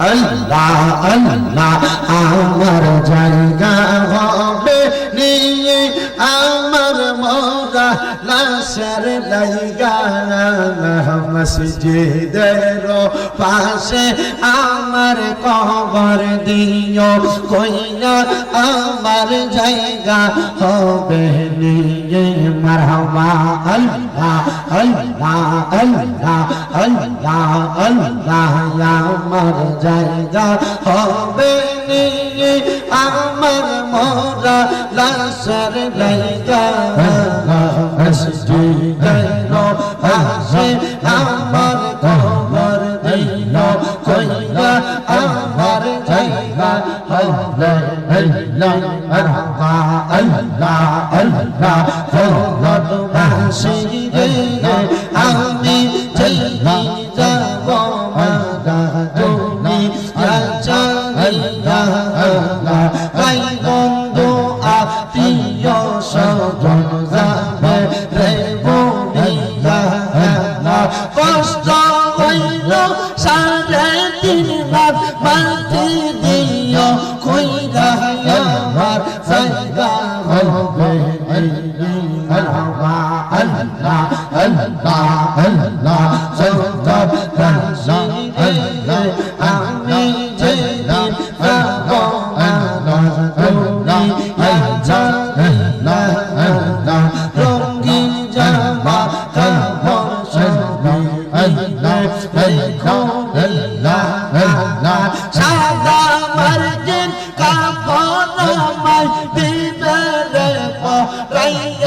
আল্লাহ আল্লাহ আমার জায়গা হবে আমার মোরা লাশের লাইগা মসজিদের পাশে আমার কবর দিও। কইনা আমার জায়গা হবে নিয়ে। মারহাবা, আল্লাহ আল্লাহ আল্লাহ আল্লাহ আল্লাহ, আমার জায়গা হবে নিয়ে। আমার মোরা লাশের লাইগা। মসজিদ আসে আমার কবর দিল কইরা আমার জায়গা হলে হইলাম আল্লাহ আল্লাহ আল্লাহ ফজল মসজিদে আমি চলি যাব মাদার anh về anh nhưng anh hòa anh là anh là anh là dân ta đàn là anh là anh là trên là anh là anh là anh là anh là anh là anh là rong kim cha mà thân hoa sinh vì anh là anh không anh là anh là sa ra mà trên cả phố nó mai đi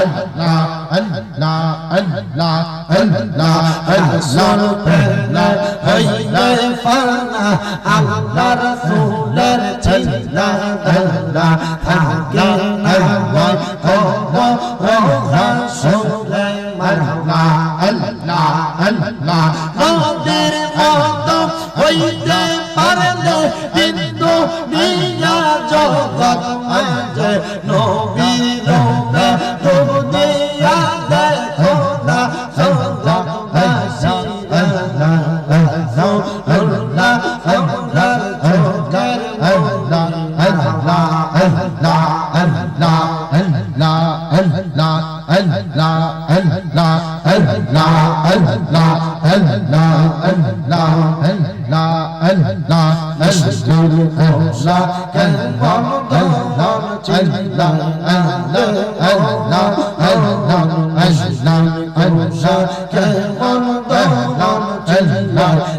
Allah Allah Allah Allah Allah पहला है फना अल्लाह रसूल चिल्ला अल्लाह हके अल्लाह अल्लाह रसूल मरहला अल्लाह अल्लाह अल्लाह तेरे मौत होई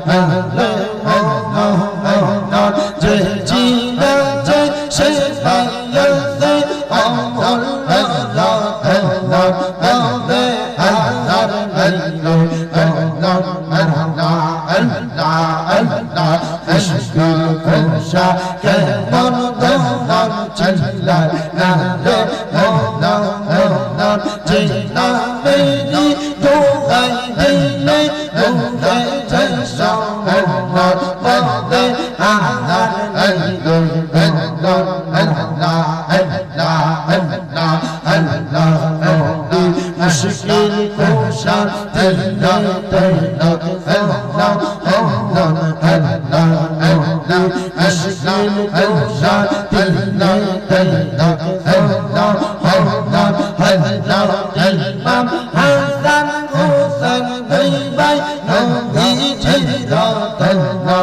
Allah আল্লাহ যে জিনা যে সে পাইয়াতে আমল আল্লাহ আল্লাহ আল্লাহ আল্লাহ আল্লাহ আল্লাহ আল্লাহ আল্লাহ আশকুল কুশা কেমন দমন চিল্লা আল্লাহ আল্লাহ আল্লাহ যে নামেরি দোহাই مشکل کو شاد اللہ اللہ اللہ اللہ اللہ اللہ مشکل کو شاد اللہ اللہ اللہ اللہ اللہ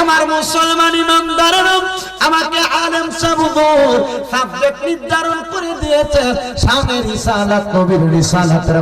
আমার মুসলমান ইমানদারেরা আমাকে আলেম সাবুদ সাবজেক্ট নির্ধারণ করে দিয়েছে। সামনে রিসালাত নবীর রিসালাতের